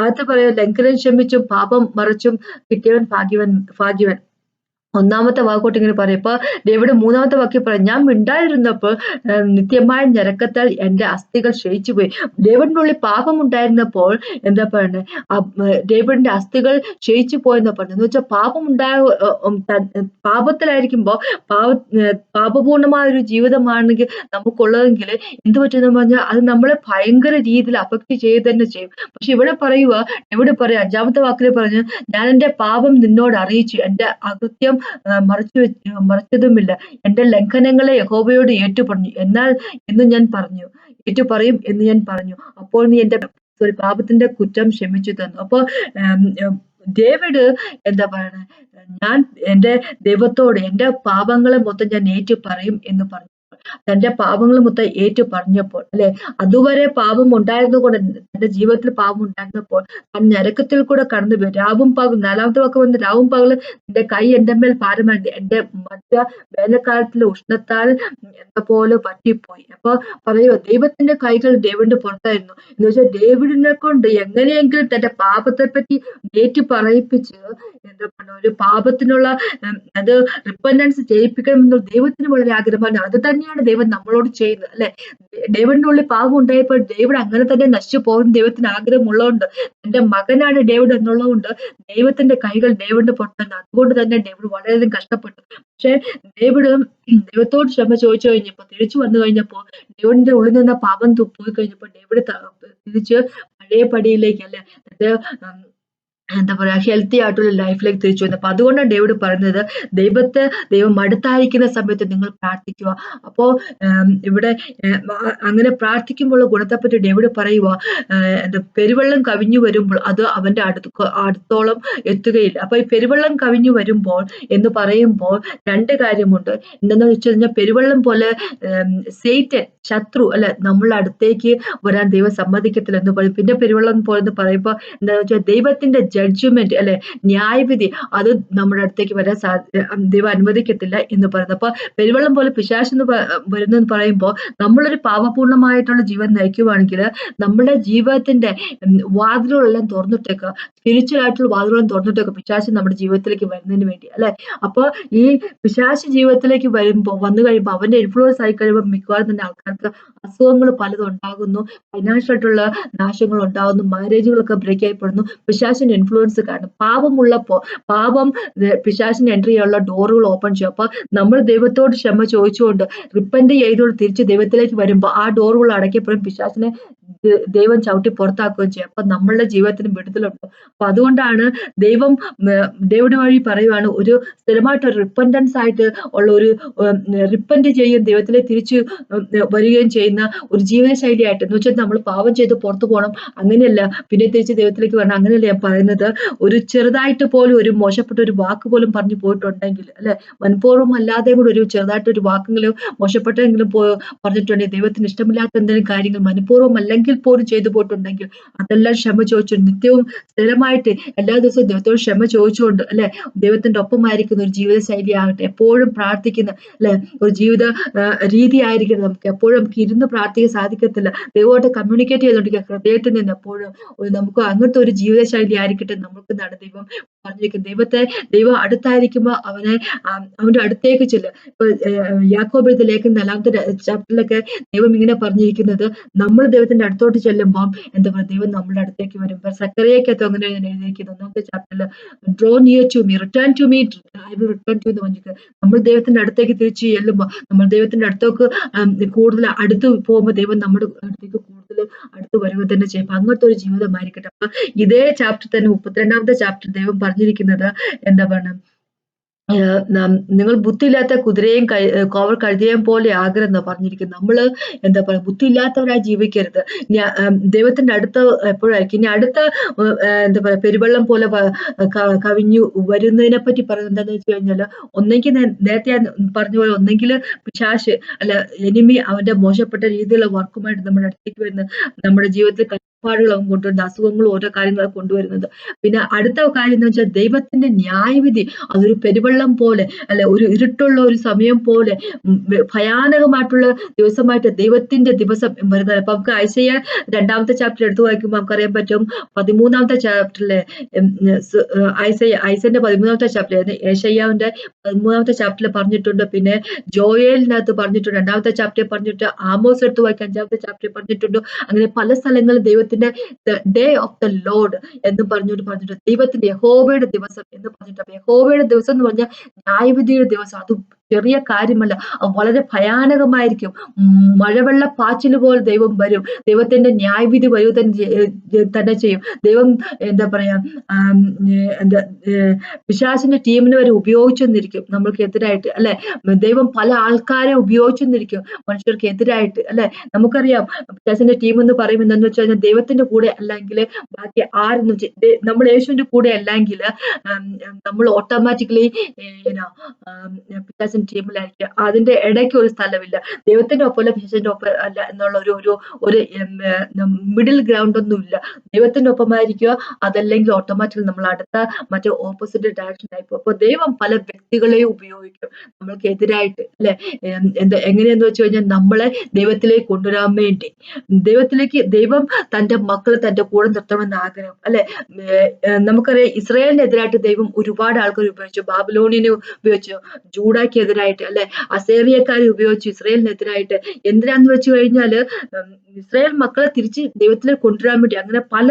ആദ്യത്തെ പറയാ ലംഘനം ക്ഷമിച്ചും പാപം മറച്ചും കിട്ടിയവൻ ഭാഗ്യവൻ ഭാഗ്യവൻ. ഒന്നാമത്തെ വാക്കോട്ട് ഇങ്ങനെ പറയും. ഇപ്പൊ ഡേവിഡ് മൂന്നാമത്തെ വാക്യം പറയാം ഞാൻ മിണ്ടായിരുന്നപ്പോൾ നിത്യമായ ഞരക്കത്താൽ എന്റെ അസ്ഥികൾ ക്ഷയിച്ചു പോയി. പാപം ഉണ്ടായിരുന്നപ്പോൾ എന്താ പറയുന്നത് ഡേവിഡിന്റെ അസ്ഥികൾ ക്ഷയിച്ചു പോയെന്ന് പറഞ്ഞു എന്ന് വെച്ചാൽ പാപം ഉണ്ടായ പാപത്തിലായിരിക്കുമ്പോ പാപ പാപപൂർണമായ ഒരു ജീവിതമാണെങ്കിൽ നമുക്കുള്ളതെങ്കിൽ എന്ത് പറ്റുമെന്ന് പറഞ്ഞാൽ അത് നമ്മളെ ഭയങ്കര രീതിയിൽ അഫക്ട് ചെയ്യുക തന്നെ ചെയ്യും. പക്ഷെ ഇവിടെ പറയുക ഇവിടെ പറയാം അഞ്ചാമത്തെ വാക്കിൽ പറഞ്ഞു ഞാൻ എന്റെ പാപം നിന്നോട് അറിയിച്ചു. എന്റെ അകൃത്യം മറച്ചു മറച്ചതുമില്ല. എന്റെ ലംഘനങ്ങളെ യഹോബയോട് ഏറ്റുപറഞ്ഞു. എന്നാൽ എന്ന് ഞാൻ പറഞ്ഞു. ഏറ്റുപറയും എന്ന് ഞാൻ പറഞ്ഞു. അപ്പോൾ നീ എന്റെ സോറി പാപത്തിന്റെ കുറ്റം ക്ഷമിച്ചു തന്നു. അപ്പൊ ഡേവിഡ് എന്താ പറയണേ? ഞാൻ എന്റെ ദൈവത്തോട് എന്റെ പാപങ്ങളെ മൊത്തം ഞാൻ ഏറ്റു പറയും എന്ന് പറഞ്ഞു. തന്റെ പാപങ്ങൾ മൊത്തം ഏറ്റു പറഞ്ഞപ്പോൾ അല്ലെ? അതുവരെ പാപം ഉണ്ടായിരുന്നുകൊണ്ട് തന്റെ ജീവിതത്തിൽ പാപം ഉണ്ടായിരുന്നപ്പോൾ താൻ ഞരക്കത്തിൽ കൂടെ കടന്നു പോയി. രാവും പകൽ നാലാമത്തെ വാക്ക് വന്ന് രാവും പകൽ എന്റെ കൈ എന്റെ മേൽ ഭാരമായി എന്റെ മധ്യ വേനൽക്കാലത്തിലെ ഉഷ്ണത്താൽ എന്ന പോലെ പറ്റിപ്പോയി. അപ്പൊ പറയുക ദൈവത്തിന്റെ കൈകൾ ഡേവിഡിന്റെ പുറത്തായിരുന്നു. എന്ന് വെച്ചാൽ ഡേവിഡിനെ കൊണ്ട് എങ്ങനെയെങ്കിലും തന്റെ പാപത്തെ പറ്റി ഏറ്റു പറയിപ്പിച്ച് എന്താ പറയുക ഒരു പാപത്തിനുള്ള അത് റിപ്പൻഡൻസ് ചെയ്യിപ്പിക്കണമെന്നുള്ള ദൈവത്തിന് വളരെ ആഗ്രഹമാണ്. അത് തന്നെയാണ് തന്നെയാണ് ദൈവം നമ്മളോട് ചെയ്യുന്നത് അല്ലെ? ഡേവിഡിന്റെ ഉള്ളിൽ പാപം ഉണ്ടായപ്പോൾ ഡേവിഡ് അങ്ങനെ തന്നെ നശിച്ചു പോകുന്ന ദൈവത്തിന് ആഗ്രഹമുള്ളതുകൊണ്ട് എന്റെ മകനാണ് ഡേവിഡ് എന്നുള്ളതുകൊണ്ട് ദൈവത്തിന്റെ കൈകൾ ഡേവിഡിന്റെ പുറത്താണ് അതുകൊണ്ട് തന്നെ ഡേവിഡ് വളരെയധികം കഷ്ടപ്പെട്ടു. പക്ഷെ ഡേവിഡ് ദൈവത്തോട് ക്ഷമ ചോദിച്ചു കഴിഞ്ഞപ്പോ തിരിച്ചു വന്നു കഴിഞ്ഞപ്പോ ഡേവിഡിന്റെ ഉള്ളിൽ നിന്ന് പാപം പോയി കഴിഞ്ഞപ്പോ ഡേവിഡ് തിരിച്ച് പഴയ പടിയിലേക്ക് അല്ലെ എന്താ പറയാ ഹെൽത്തി ആയിട്ടുള്ള ലൈഫിലേക്ക് തിരിച്ചു വന്നു അപ്പൊ അതുകൊണ്ടാണ് ഡേവിഡ് പറയുന്നത് ദൈവത്തെ ദൈവം അടുത്തായിരിക്കുന്ന സമയത്ത് നിങ്ങൾ പ്രാർത്ഥിക്കുക. അപ്പോ ഇവിടെ അങ്ങനെ പ്രാർത്ഥിക്കുമ്പോൾ ഗുണത്തെപ്പറ്റി ഡേവിഡ് പറയുക എന്താ പെരുവെള്ളം കവിഞ്ഞു വരുമ്പോൾ അത് അവന്റെ അടുത്ത് അടുത്തോളം എത്തുകയില്ല. അപ്പൊ ഈ പെരുവെള്ളം കവിഞ്ഞു വരുമ്പോൾ എന്ന് പറയുമ്പോൾ രണ്ട് കാര്യമുണ്ട്. എന്താണെന്ന് വെച്ച് കഴിഞ്ഞാൽ പെരുവെള്ളം പോലെ സേറ്റൻ ശത്രു അല്ലെ നമ്മളുടെ അടുത്തേക്ക് വരാൻ ദൈവം സമ്മതിക്കത്തില്ല എന്ന് പറയും. പിന്നെ പെരുവെള്ളം പോലെ എന്ന് പറയുമ്പോൾ എന്താണെന്ന് വെച്ചാൽ ദൈവത്തിന്റെ ജഡ്ജ്മെന്റ് അല്ലെ ന്യായവിധി അത് നമ്മുടെ അടുത്തേക്ക് വരാൻ സാധ്യത ദൈവം അനുവദിക്കത്തില്ല എന്ന് പറയുന്നത് അപ്പൊ പെരുവെള്ളം പോലെ പിശാശ് എന്ന് വരുന്നെന്ന് പറയുമ്പോൾ നമ്മളൊരു പാപപൂർണമായിട്ടുള്ള ജീവൻ നയിക്കുവാണെങ്കിൽ നമ്മുടെ ജീവിതത്തിന്റെ വാതിലുകളെല്ലാം തുറന്നിട്ടേക്കുക സ്പിരിച്വൽ ആയിട്ടുള്ള വാതിലുകളും തുറന്നിട്ടേക്കുക പിശാശ് നമ്മുടെ ജീവിതത്തിലേക്ക് വരുന്നതിന് വേണ്ടി അല്ലെ? അപ്പോൾ ഈ പിശാശ് ജീവിതത്തിലേക്ക് വരുമ്പോൾ വന്നു കഴിയുമ്പോൾ അവന്റെ ഇൻഫ്ലുവൻസ് ആയി കഴിയുമ്പോൾ മിക്കവാറും തന്നെ ആൾക്കാർക്ക് അസുഖങ്ങൾ പലതും ഉണ്ടാകുന്നു. ഫൈനാൻഷ്യൽ ആയിട്ടുള്ള നാശങ്ങൾ ഉണ്ടാകുന്നു. മാരേജുകളൊക്കെ ബ്രേക്ക് ആയിപ്പെടുന്നു പിശാശിന്റെ ഇൻഫ്ലുവൻസ് കാരണം പാപമുള്ള പാപം പിശാശിന് എൻട്രി ചെയ്യാനുള്ള ഡോറുകൾ ഓപ്പൺ ചെയ്യും. അപ്പൊ നമ്മൾ ദൈവത്തോട് ക്ഷമ ചോദിച്ചുകൊണ്ട് റിപ്പൻഡ് ചെയ്തുകൊണ്ട് തിരിച്ച് ദൈവത്തിലേക്ക് വരുമ്പോൾ ആ ഡോറുകൾ അടയ്ക്കപ്പെടും പിശാശിനെ ദൈവം ചവിട്ടി പുറത്താക്കുകയും ചെയ്യും. അപ്പൊ നമ്മളുടെ ജീവിതത്തിന് വിടുതലുണ്ട്. അപ്പൊ അതുകൊണ്ടാണ് ദൈവം ഡേവിഡ് വഴി പറയുവാണ് ഒരു സ്ഥിരമായിട്ട് ഒരു റിപ്പൻഡൻസ് ആയിട്ട് ഉള്ള ഒരു റിപ്പൻഡ് ചെയ്യും ദൈവത്തിലെ തിരിച്ചു വരികയും ചെയ്യുന്ന ഒരു ജീവിതശൈലിയായിട്ട്. എന്ന് വെച്ചാൽ നമ്മൾ പാവം ചെയ്ത് പുറത്തു പോകണം. അങ്ങനെയല്ല. പിന്നെ തിരിച്ച് ദൈവത്തിലേക്ക് വരണം. അങ്ങനെയല്ല ഞാൻ പറയുന്നത്. ഒരു ചെറുതായിട്ട് പോലും ഒരു മോശപ്പെട്ട ഒരു വാക്ക് പോലും പറഞ്ഞു പോയിട്ടുണ്ടെങ്കിൽ അല്ലെ? മനഃപൂർവം അല്ലാതെ കൂടെ ഒരു ചെറുതായിട്ട് ഒരു വാക്കെങ്കിലും മോശപ്പെട്ടെങ്കിലും പറഞ്ഞിട്ടുണ്ടെങ്കിൽ ദൈവത്തിന് ഇഷ്ടമില്ലാത്ത എന്തെങ്കിലും കാര്യങ്ങൾ മനഃപൂർവം അല്ലെങ്കിൽ പോലും ചെയ്തു പോയിട്ടുണ്ടെങ്കിൽ അതെല്ലാം ക്ഷമ ചോദിച്ചു. നിത്യവും സ്ഥിരമായിട്ട് എല്ലാ ദിവസവും ദൈവത്തോട് ക്ഷമ ചോദിച്ചുകൊണ്ട് അല്ലെ ദൈവത്തിന്റെ ഒപ്പമായിരിക്കുന്ന ഒരു ജീവിത ശൈലി ആകട്ടെ. എപ്പോഴും പ്രാർത്ഥിക്കുന്ന അല്ലെ ഒരു ജീവിത രീതി ആയിരിക്കണം നമുക്ക്. എപ്പോഴും നമുക്ക് ഇരുന്ന് പ്രാർത്ഥിക്കാൻ സാധിക്കത്തില്ല. ദൈവമായിട്ട് കമ്മ്യൂണിക്കേറ്റ് ചെയ്തുകൊണ്ടിരിക്കുക. ഹൃദയത്തിൽ നിന്ന് എപ്പോഴും നമുക്ക് അങ്ങനത്തെ ഒരു ജീവിതശൈലി ആയിരിക്കട്ടെ നമുക്ക് നട ദൈവം പറഞ്ഞിരിക്കുന്നത്. ദൈവത്തെ ദൈവം അടുത്തായിരിക്കുമ്പോൾ അവനെ അവന്റെ അടുത്തേക്ക് ചെല്ലുക ഇപ്പൊ യാക്കോബെഴുത്ത നാലാമത്തെ ചാപ്റ്ററിലൊക്കെ ദൈവം ഇങ്ങനെ പറഞ്ഞിരിക്കുന്നത്. നമ്മൾ ദൈവത്തിന്റെ അടുത്തോട്ട് ചെല്ലുമ്പോൾ എന്താ പറയുക ദൈവം നമ്മുടെ അടുത്തേക്ക് വരുമ്പോൾ സക്കറിയക്കകത്ത് അങ്ങനെ ഞാൻ എഴുതിയിരിക്കുന്നത് ഒന്നാമത്തെ ചാപ്റ്ററിൽ draw near to me return to me I will return to എന്ന് പറഞ്ഞിട്ട് നമ്മൾ ദൈവത്തിന്റെ അടുത്തേക്ക് തിരിച്ചു ചെല്ലുമ്പോൾ നമ്മൾ ദൈവത്തിന്റെ അടുത്തേക്ക് കൂടുതൽ അടുത്ത് പോകുമ്പോൾ ദൈവം നമ്മുടെ അടുത്തേക്ക് കൂടുതൽ അടുത്ത് വരിക തന്നെ ചെയ്യുമ്പോൾ അങ്ങനത്തെ ഒരു ജീവിതമായിരിക്കട്ടെ. അപ്പൊ ഇതേ ചാപ്റ്റർ തന്നെ മുപ്പത്തിരണ്ടാമത്തെ ചാപ്റ്റർ ദൈവം പറഞ്ഞിരിക്കുന്നത് എന്താ പറയുക നിങ്ങൾ ബുദ്ധിയില്ലാത്ത കുതിരയും കോവൽ കഴുതയും പോലെ ആകരുതെന്ന് പറഞ്ഞിരിക്കുന്നത്. നമ്മൾ എന്താ പറയുക ബുദ്ധിയില്ലാത്തവരായി ജീവിക്കരുത്. ദൈവത്തിന്റെ അടുത്ത് എപ്പോഴായിരിക്കും? ഇനി അടുത്ത എന്താ പറയുക പെരുവെള്ളം പോലെ കവിഞ്ഞു വരുന്നതിനെ പറ്റി പറയുന്നത് എന്താണെന്ന് വെച്ച് കഴിഞ്ഞാൽ ഒന്നെങ്കിൽ നേരത്തെ ഞാൻ പറഞ്ഞ പോലെ ഒന്നെങ്കിൽ പിശാശ് അല്ല എനിമി അവന്റെ മോശപ്പെട്ട രീതിയിലുള്ള വർക്കുമായിട്ട് നമ്മുടെ അടുത്തേക്ക് വരുന്ന നമ്മുടെ ജീവിതത്തിൽ പാടുകളും കൊണ്ടുവരുന്ന അസുഖങ്ങളും ഓരോ കാര്യങ്ങളും കൊണ്ടുവരുന്നത്. പിന്നെ അടുത്ത കാര്യം എന്ന് വെച്ചാൽ ദൈവത്തിന്റെ ന്യായവിധി അതൊരു പെരുവെള്ളം പോലെ അല്ലെ ഒരു ഇരുട്ടുള്ള ഒരു സമയം പോലെ ഭയാനകമായിട്ടുള്ള ദിവസമായിട്ട് ദൈവത്തിന്റെ ദിവസം വരുന്നത് അപ്പൊ നമുക്ക് ആഴ്ചയ രണ്ടാമത്തെ ചാപ്റ്റർ എടുത്തു വായിക്കുമ്പോൾ നമുക്കറിയാൻ പറ്റും പതിമൂന്നാമത്തെ ചാപ്റ്ററിലെ ഐസയ ഐസന്റെ പതിമൂന്നാമത്തെ ചാപ്റ്റർ ഏഷയ്യാവിന്റെ പതിമൂന്നാമത്തെ ചാപ്റ്ററിൽ പറഞ്ഞിട്ടുണ്ട്. പിന്നെ ജോയലിനകത്ത് പറഞ്ഞിട്ടുണ്ട് രണ്ടാമത്തെ ചാപ്റ്റർ പറഞ്ഞിട്ട് ആമോസ് എടുത്ത് വായിക്കാൻ അഞ്ചാമത്തെ ചാപ്റ്റർ പറഞ്ഞിട്ടുണ്ട്. അങ്ങനെ പല സ്ഥലങ്ങളിൽ ദൈവം ദൈവത്തിന്റെ ഡേ ഓഫ് ദ ലോഡ് എന്ന് പറഞ്ഞുകൊണ്ട് പറഞ്ഞിട്ട് ദൈവത്തിന്റെ യഹോവയുടെ ദിവസം എന്ന് പറഞ്ഞിട്ട് യഹോവയുടെ ദിവസം എന്ന് പറഞ്ഞാൽ ന്യായവിധിയുടെ ദിവസം. അത് ചെറിയ കാര്യമല്ല. വളരെ ഭയാനകമായിരിക്കും. മഴവെള്ള പാച്ചിൽ പോലെ ദൈവം വരും. ദൈവത്തിന്റെ ന്യായവിധി വരും തന്നെ ചെയ്യും. ദൈവം എന്താ പറയാ എന്താ പിശാസിന്റെ ടീമിനെ വരെ ഉപയോഗിച്ചെന്നിരിക്കും. നമ്മൾക്ക് എതിരായിട്ട് അല്ലെ? ദൈവം പല ആൾക്കാരെ ഉപയോഗിച്ചെന്നിരിക്കും. മനുഷ്യർക്ക് എതിരായിട്ട് അല്ലെ? നമുക്കറിയാം പിശാസിന്റെ ടീം എന്ന് പറയുമ്പോൾ എന്താണെന്ന് കഴിഞ്ഞാൽ ദൈവത്തിന്റെ കൂടെ അല്ലെങ്കിൽ ബാക്കി ആരെന്ന് വെച്ചാൽ നമ്മൾ യേശുവിന്റെ കൂടെ അല്ലെങ്കിൽ നമ്മൾ ഓട്ടോമാറ്റിക്കലി പിശാസിന്റെ ടീമിലായിരിക്കും അതിന്റെ ഇടയ്ക്ക് ഒരു സ്ഥലമില്ല. ദൈവത്തിന്റെ ഒപ്പം പിശാചിന്റെ ഒപ്പം അല്ല എന്നുള്ള ഒരു ഒരു ഒരു മിഡിൽ ഗ്രൗണ്ട് ഒന്നും ഇല്ല. ദൈവത്തിന്റെ ഒപ്പമായിരിക്കുക അതല്ലെങ്കിൽ ഓട്ടോമാറ്റിക്കലി നമ്മൾ അടുത്ത മറ്റേ ഓപ്പോസിറ്റ് ഡയറക്ഷൻ ആയി പോകും. അപ്പൊ ദൈവം പല വ്യക്തികളെയും ഉപയോഗിക്കും. നമ്മൾക്ക് എതിരായിട്ട് അല്ലെ എന്താ എങ്ങനെയെന്ന് വെച്ച് കഴിഞ്ഞാൽ നമ്മളെ ദൈവത്തിലേക്ക് കൊണ്ടുവരാൻ വേണ്ടി. ദൈവത്തിലേക്ക് ദൈവം തന്റെ മക്കളെ തന്റെ കൂടെ നിർത്തണമെന്ന് ആഗ്രഹം അല്ലെ? നമുക്കറിയാം ഇസ്രായേലിനെതിരായിട്ട് ദൈവം ഒരുപാട് ആൾക്കാർ ഉപയോഗിച്ചു. ബാബിലോണിനെ ഉപയോഗിച്ചു. ജൂഡാക്ക് എതിരായിട്ട് അല്ലെ? അസേറിയക്കാരെ ഉപയോഗിച്ചു ഇസ്രായേലിനെതിരായിട്ട് എന്തിനാന്ന് വെച്ച് കഴിഞ്ഞാൽ ഇസ്രായേൽ മക്കളെ തിരിച്ച് ദൈവത്തിലേക്ക് കൊണ്ടുവരാൻ വേണ്ടി അങ്ങനെ പല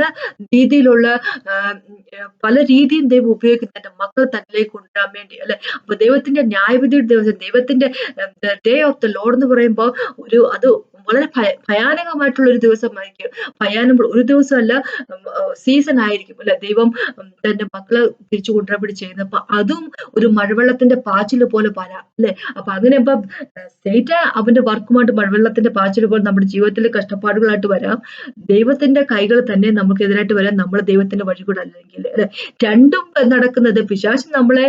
രീതിയിലുള്ള പല രീതിയും ദൈവം ഉപയോഗിക്കുന്നു തന്റെ മക്കളെ തന്നിലേക്ക് കൊണ്ടുവരാൻ വേണ്ടി അല്ലെ? അപ്പൊ ദൈവത്തിന്റെ ന്യായവിധിയുടെ ദിവസം ദൈവത്തിന്റെ ഡേ ഓഫ് ദ ലോഡ് എന്ന് പറയുമ്പോൾ ഒരു അത് വളരെ ഭയാനകമായിട്ടുള്ള ഒരു ദിവസമായിരിക്കും ഭയാനം ഒരു ദിവസമല്ല സീസൺ ആയിരിക്കും. അല്ലെ? ദൈവം തന്റെ മക്കളെ തിരിച്ചു കൊണ്ടുപോയി ചെയ്യുന്നത് അപ്പൊ അതും ഒരു മഴവെള്ളത്തിന്റെ പാച്ചിൽ പോലെ വരാം. അല്ലെ? അപ്പൊ അങ്ങനെ ഇപ്പൊ സ്റ്റേറ്റ് അവന്റെ വർക്കുമായിട്ട് മഴവെള്ളത്തിന്റെ പാച്ചിൽ പോലെ നമ്മുടെ ജീവിതത്തിലെ കഷ്ടപ്പാടുകളായിട്ട് വരാം. ദൈവത്തിന്റെ കൈകൾ തന്നെ നമുക്കെതിരായിട്ട് വരാം. നമ്മൾ ദൈവത്തിന്റെ വഴി കൂടെ അല്ലെങ്കിൽ അല്ലെ? രണ്ടും നടക്കുന്നത് പിശാശ് നമ്മളെ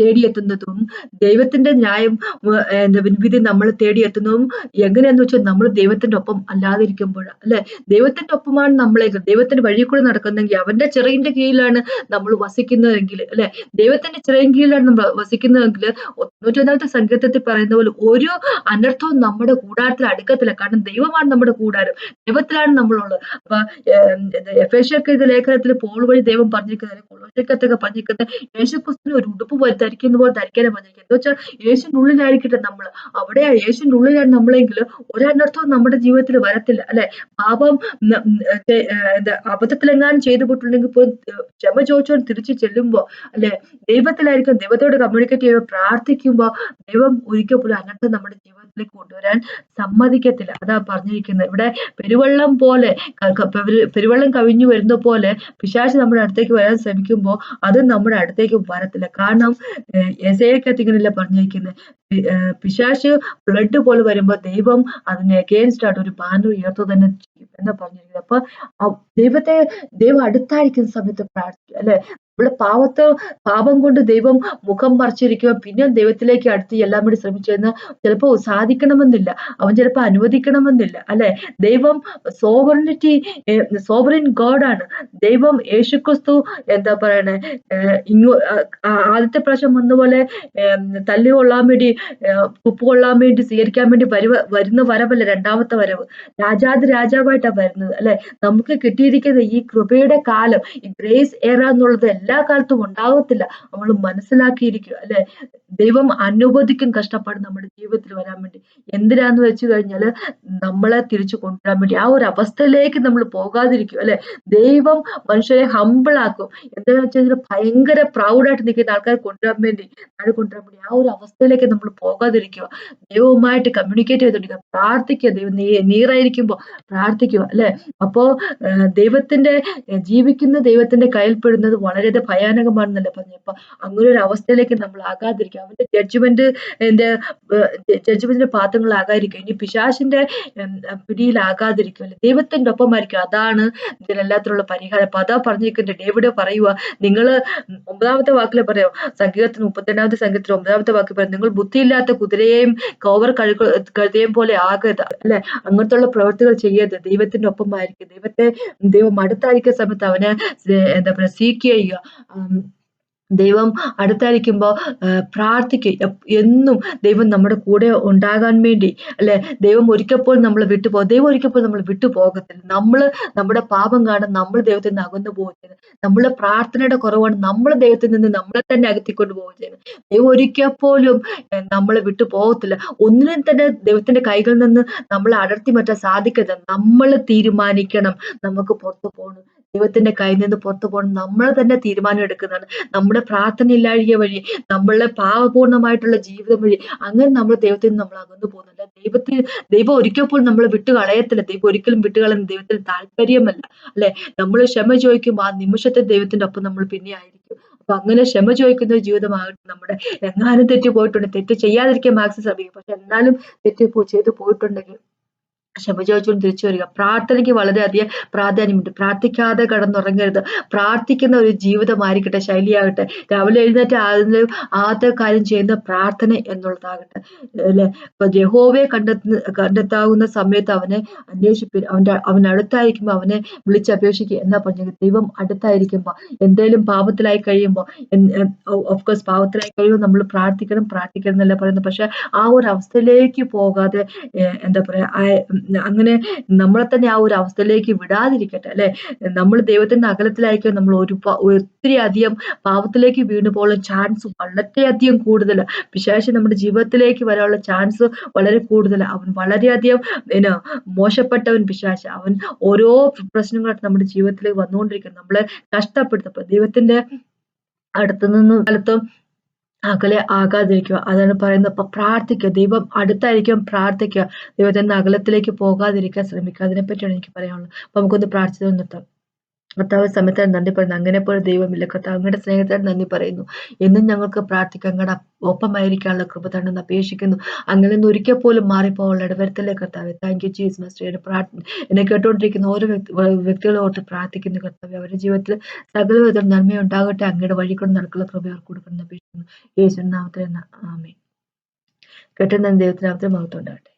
തേടിയെത്തുന്നതും ദൈവത്തിന്റെ ന്യായം വിധി നമ്മൾ തേടിയെത്തുന്നതും എങ്ങനെയാന്ന് വെച്ചാൽ നമ്മൾ ദൈവത്തിന്റെ ഒപ്പം അല്ലാതിരിക്കുമ്പോൾ അല്ലെ? ദൈവത്തിന്റെ ഒപ്പമാണ് നമ്മളെ ദൈവത്തിന്റെ വഴി കൂടെ നടക്കുന്നെങ്കിൽ അവന്റെ ചെറിയന്റെ കീഴിലാണ് നമ്മൾ വസിക്കുന്നതെങ്കിൽ അല്ലെ? ദൈവത്തിന്റെ ചിറകിൻ കീഴിലാണ് നമ്മൾ വസിക്കുന്നതെങ്കിൽ നൂറ്റൊന്നാമത്തെ സങ്കീർത്തത്തിൽ പറയുന്ന പോലെ ഒരു അനർത്ഥവും നമ്മുടെ കൂടാരത്തിൽ അടുക്കത്തില്ല. കാരണം ദൈവമാണ് നമ്മുടെ കൂടാരം. ദൈവത്തിലാണ് നമ്മളുള്ളത്. അപ്പൊ എഫേഷ്യക്ക് ഇത് ലേഖനത്തിൽ പോൾ വഴി ദൈവം പറഞ്ഞിരിക്കുന്നത് കൊളോഷക്കത്തൊക്കെ പറഞ്ഞിരിക്കുന്നത് യേശു ക്രിസ്തുവിന് ഒരു ഉടുപ്പ് ധരിക്കുന്ന പോലെ ധരിക്കാനും പറഞ്ഞിരിക്കുന്നത്. എന്ന് വെച്ചാൽ യേശുവിനുള്ളിലായിരിക്കട്ടെ നമ്മൾ അവിടെ യേശുവിനുള്ളിലാണ് നമ്മളെങ്കിൽ നമ്മളെങ്കിൽ ഒരനർത്ഥവും നമ്മുടെ ജീവിതത്തിൽ വരത്തില്ല. അല്ലെ? പാപം എന്താ അബദ്ധത്തിലെങ്ങാനും ചെയ്തു പോയിട്ടുണ്ടെങ്കിൽ പോലും ക്ഷമ ചോദിച്ചോണ്ട് തിരിച്ചു ചെല്ലുമ്പോ അല്ലെ? ദൈവത്തിലായിരിക്കും ദൈവത്തോട് കമ്മ്യൂണിക്കേറ്റ് ചെയ്യുമ്പോൾ പ്രാർത്ഥിക്കുമ്പോ ദൈവം ഒരിക്കൽ പോലും അനർത്ഥം നമ്മുടെ ജീവിതത്തിലേക്ക് കൊണ്ടുവരാൻ സമ്മതിക്കത്തില്ല. അതാ പറഞ്ഞിരിക്കുന്നത്. ഇവിടെ പെരുവെള്ളം പോലെ പെരുവെള്ളം കവിഞ്ഞു വരുന്ന പോലെ പിശാച് നമ്മുടെ അടുത്തേക്ക് വരാൻ ശ്രമിക്കുമ്പോൾ അത് നമ്മുടെ അടുത്തേക്ക് വരത്തില്ല. കാരണം എസേക്കത്ത് ഇങ്ങനെയല്ല പറഞ്ഞിരിക്കുന്നത്. പിശാശ് ബ്ലഡ് പോലെ വരുമ്പോൾ ദൈവം അതിനെ അഗേൻസ്റ്റ് ആയിട്ട് ഒരു ബാനർ ഉയർത്തു തന്നെ ചെയ്യും. എന്ന് പറഞ്ഞിരിക്കുന്നത്? അപ്പൊ ദൈവത്തെ ദൈവം അടുത്തായിരിക്കുന്ന സമയത്ത് പ്രാർത്ഥിക്കും അല്ലെ? നമ്മൾ പാവത്ത് പാപം കൊണ്ട് ദൈവം മുഖം മറച്ചിരിക്കുക. പിന്നെ ദൈവത്തിലേക്ക് അടുത്ത് എല്ലാം കൂടി ശ്രമിച്ചെന്ന് ചിലപ്പോൾ സാധിക്കണമെന്നില്ല. അവൻ ചിലപ്പോൾ അനുവദിക്കണമെന്നില്ല. അല്ലെ? ദൈവം സോവറിനിറ്റി സോവറിൻ ഗോഡാണ് ദൈവം യേശുക്രിസ്തു എന്താ പറയണേ? ഇങ്ങോ ആദ്യത്തെ പ്രാവശ്യം വന്നപോലെ തല്ലി കൊള്ളാൻ വേണ്ടി ഉപ്പ് കൊള്ളാൻ വേണ്ടി സ്വീകരിക്കാൻ വേണ്ടി വരുവ വരുന്ന വരവല്ല? രണ്ടാമത്തെ വരവ്. രാജാതി രാജാവായിട്ടാണ് വരുന്നത്. അല്ലെ? നമുക്ക് കിട്ടിയിരിക്കുന്ന ഈ കൃപയുടെ കാലം ഈ ഗ്രേസ് ഏറ എന്നുള്ളത് എല്ലാ കാലത്തും ഉണ്ടാകത്തില്ല നമ്മൾ മനസ്സിലാക്കിയിരിക്കുക അല്ലെ? ദൈവം അനുവദിക്കും കഷ്ടപ്പാട് നമ്മുടെ ജീവിതത്തിൽ വരാൻ വേണ്ടി. എന്തിനാന്ന് വെച്ചു കഴിഞ്ഞാൽ നമ്മളെ തിരിച്ചു കൊണ്ടുവരാൻ വേണ്ടി. ആ ഒരു അവസ്ഥയിലേക്ക് നമ്മൾ പോകാതിരിക്കും അല്ലെ? ദൈവം മനുഷ്യരെ ഹമ്പിളാക്കും എന്താണെന്ന് വെച്ച് കഴിഞ്ഞാൽ ഭയങ്കര പ്രൗഡായിട്ട് നിൽക്കുന്ന ആൾക്കാർ കൊണ്ടുവരാൻ വേണ്ടി നാട് കൊണ്ടുവരാൻ വേണ്ടി ആ ഒരു അവസ്ഥയിലേക്ക് നമ്മൾ പോകാതിരിക്കുക. ദൈവവുമായിട്ട് കമ്മ്യൂണിക്കേറ്റ് ചെയ്തോണ്ടിരിക്കുക പ്രാർത്ഥിക്കുക. ദൈവം നീ നീറായിരിക്കുമ്പോൾ പ്രാർത്ഥിക്കുക അല്ലെ? അപ്പോ ദൈവത്തിന്റെ ജീവിക്കുന്ന ദൈവത്തിന്റെ കയ്യിൽപ്പെടുന്നത് വളരെ ഭയാനകമാണെന്നല്ലേ പറഞ്ഞു അപ്പൊ അങ്ങനെ ഒരു അവസ്ഥയിലേക്ക് നമ്മൾ ആകാതിരിക്കുക. അവന്റെ ജഡ്ജ്മെന്റ് ജഡ്ജ്മെന്റിന്റെ പാത്രങ്ങളാകാതിരിക്കുക ഇനി പിശാശിന്റെ പിടിയിലാകാതിരിക്കുക അല്ലെ ദൈവത്തിന്റെ ഒപ്പമായിരിക്കും. അതാണ് ഇതിനെല്ലാത്തിനുള്ള പരിഹാരം. അപ്പൊ അതാ പറഞ്ഞിരിക്കുന്നത്. ഡേവിഡ് പറയുക നിങ്ങൾ ഒമ്പതാമത്തെ വാക്കിൽ പറയാം സംഗീതത്തിന് മുപ്പത്തിരണ്ടാമത്തെ സംഗീതത്തിൽ ഒമ്പതാമത്തെ വാക്കിൽ പറയാം നിങ്ങൾ ബുദ്ധിയില്ലാത്ത കുതിരയെയും കോവർ കഴുക കഴുതയും പോലെ ആകരുത്. അല്ലെ? അങ്ങനത്തുള്ള പ്രവൃത്തികൾ ചെയ്യരുത്. ദൈവത്തിന്റെ ഒപ്പമായിരിക്കും. ദൈവത്തെ ദൈവം അടുത്തായിരിക്കുന്ന സമയത്ത് അവനെ എന്താ പറയുക സീക്ക് ചെയ്യുക. ദൈവം അടുത്തായിരിക്കുമ്പോൾ പ്രാർത്ഥിക്കുക എന്നും ദൈവം നമ്മുടെ കൂടെ ഉണ്ടാകാൻ വേണ്ടി. അല്ലെ ദൈവം ഒരിക്കപ്പോൾ നമ്മൾ വിട്ടുപോകും ദൈവം ഒരിക്കപ്പോൾ നമ്മൾ വിട്ടുപോകത്തില്ല നമ്മൾ നമ്മുടെ പാപം കാണാൻ നമ്മൾ ദൈവത്തിൽ നിന്ന് അകന്നു പോകുന്നത് നമ്മളെ പ്രാർത്ഥനയുടെ കുറവാണ് നമ്മൾ ദൈവത്തിൽ നിന്ന് നമ്മളെ തന്നെ അകത്തിക്കൊണ്ട് പോകുന്നത് ദൈവം ഒരിക്കൽ പോലും നമ്മളെ വിട്ടു പോകത്തില്ല. ഒന്നിനും തന്നെ ദൈവത്തിന്റെ കൈകളിൽ നിന്ന് നമ്മളെ അടർത്തി മാറ്റാൻ സാധിക്കരുത് നമ്മൾ തീരുമാനിക്കണം നമുക്ക് പുറത്തു പോകണം. ദൈവത്തിന്റെ കയ്യിൽ നിന്ന് പുറത്തു പോകണം. നമ്മൾ തന്നെ തീരുമാനം എടുക്കുന്നതാണ്. നമ്മുടെ പ്രാർത്ഥന ഇല്ലാഴിക വഴി നമ്മളെ പാവപൂർണമായിട്ടുള്ള ജീവിതം വഴി അങ്ങനെ നമ്മൾ ദൈവത്തിൽ നിന്ന് നമ്മൾ അകന്നു പോകുന്നില്ല. ദൈവത്തിൽ ദൈവം ഒരിക്കൽ പോലും നമ്മളെ വിട്ടു കളയത്തില്ല. ദൈവം ഒരിക്കലും വിട്ടുകളയുന്ന ദൈവത്തിന് താല്പര്യമല്ല. അല്ലെ? നമ്മൾ ക്ഷമ ചോദിക്കുമ്പോൾ ആ നിമിഷത്തെ ദൈവത്തിന്റെ ഒപ്പം നമ്മൾ പിന്നെ ആയിരിക്കും. അപ്പൊ അങ്ങനെ ക്ഷമ ചോദിക്കുന്ന ജീവിതമാകട്ടെ നമ്മുടെ. എങ്ങാനും തെറ്റ് പോയിട്ടുണ്ട്. തെറ്റ് ചെയ്യാതിരിക്കാൻ മാക്സിമം ശ്രമിക്കും. പക്ഷെ എന്നാലും തെറ്റ് ചെയ്ത് പോയിട്ടുണ്ടെങ്കിൽ ശബജോജും തിരിച്ചു വരിക. പ്രാർത്ഥനയ്ക്ക് വളരെയധികം പ്രാധാന്യമുണ്ട്. പ്രാർത്ഥിക്കാതെ കടന്നുറങ്ങരുത്. പ്രാർത്ഥിക്കുന്ന ഒരു ജീവിതമായിരിക്കട്ടെ ശൈലിയാകട്ടെ. രാവിലെ എഴുന്നേറ്റ് ആദ്യം ആദ്യ കാര്യം ചെയ്യുന്ന പ്രാർത്ഥന എന്നുള്ളതാകട്ടെ. അല്ലെ? ഇപ്പൊ യഹോവയെ കണ്ടെത്തുന്ന കണ്ടെത്താവുന്ന സമയത്ത് അവനെ അന്വേഷിപ്പി അവന്റെ അവൻ അടുത്തായിരിക്കുമ്പോൾ അവനെ വിളിച്ചപേക്ഷിക്കുക എന്നാ പറഞ്ഞത്? ദൈവം അടുത്തായിരിക്കുമ്പോൾ എന്തേലും പാപത്തിലായി കഴിയുമ്പോൾ ഓഫ്കോഴ്സ് പാപത്തിലായി കഴിയുമ്പോൾ നമ്മൾ പ്രാർത്ഥിക്കണം പ്രാർത്ഥിക്കണം എന്നല്ല പറയുന്നത്. പക്ഷെ ആ ഒരു അവസ്ഥയിലേക്ക് പോകാതെ എന്താ പറയാ അങ്ങനെ നമ്മളെ തന്നെ ആ ഒരു അവസ്ഥയിലേക്ക് വിടാതിരിക്കട്ടെ അല്ലെ? നമ്മൾ ദൈവത്തിന്റെ അകലത്തിലായിരിക്കും നമ്മൾ ഒരു ഒത്തിരി അധികം പാവത്തിലേക്ക് വീണു പോകാനുള്ള ചാൻസ് വളരെയധികം കൂടുതൽ. പിശാശി നമ്മുടെ ജീവിതത്തിലേക്ക് വരാനുള്ള ചാൻസ് വളരെ കൂടുതൽ. അവൻ വളരെയധികം പിന്നെ മോശപ്പെട്ടവൻ പിശാശ. അവൻ ഓരോ പ്രശ്നങ്ങളായിട്ട് നമ്മുടെ ജീവിതത്തിലേക്ക് വന്നുകൊണ്ടിരിക്കുന്നു നമ്മളെ കഷ്ടപ്പെടുത്തപ്പോ ദൈവത്തിന്റെ അടുത്തു നിന്നും കാലത്തും അകലെ ആകാതിരിക്കുക. അതാണ് പറയുന്നത്. അപ്പൊ പ്രാർത്ഥിക്കുക. ദൈവം അടുത്തായിരിക്കും പ്രാർത്ഥിക്കുക. ദൈവത്തിന്റെ അകലത്തിലേക്ക് പോകാതിരിക്കാൻ ശ്രമിക്കുക. അതിനെപ്പറ്റിയാണ് എനിക്ക് പറയാനുള്ളത്. അപ്പൊ നമുക്കൊന്ന് പ്രാർത്ഥിച്ചു നിർത്താം. കർത്താവ് സമയത്താണ് നന്ദി പറയുന്നു. അങ്ങനെ പോലെ ദൈവമില്ല. കർത്താവ് അങ്ങയുടെ സ്നേഹത്തിന് നന്ദി പറയുന്നു. എന്നും ഞങ്ങൾക്ക് പ്രാർത്ഥിക്കാം. അങ്ങയുടെ ഒപ്പമായിരിക്കാനുള്ള കൃപ തണ്ടെന്ന് അപേക്ഷിക്കുന്നു. അങ്ങനെ നിന്ന് ഒരിക്കൽ പോലും മാറിപ്പോകാനുള്ള ഇടവരത്തിലെ കർത്താവ്. താങ്ക് യു ജീസ് മസ്റ്റർ പ്രാർത്ഥന എന്നെ കേട്ടുകൊണ്ടിരിക്കുന്ന ഓരോ വ്യക്തികളോട്ട് പ്രാർത്ഥിക്കുന്നു കർത്താവ്. അവരുടെ ജീവിതത്തിൽ സകല വിധം നന്മയുണ്ടാകട്ടെ അങ്ങയുടെ വഴി കൊണ്ട് നടക്കുന്ന കൃപ അവർക്ക് കൊടുക്കണം അപേക്ഷിക്കുന്നു. യേശുനാമത്തിൽ ആമേ കേട്ടുന്ന ദൈവത്തിന് അവരുടെ മഹത്വം ഉണ്ടാകട്ടെ.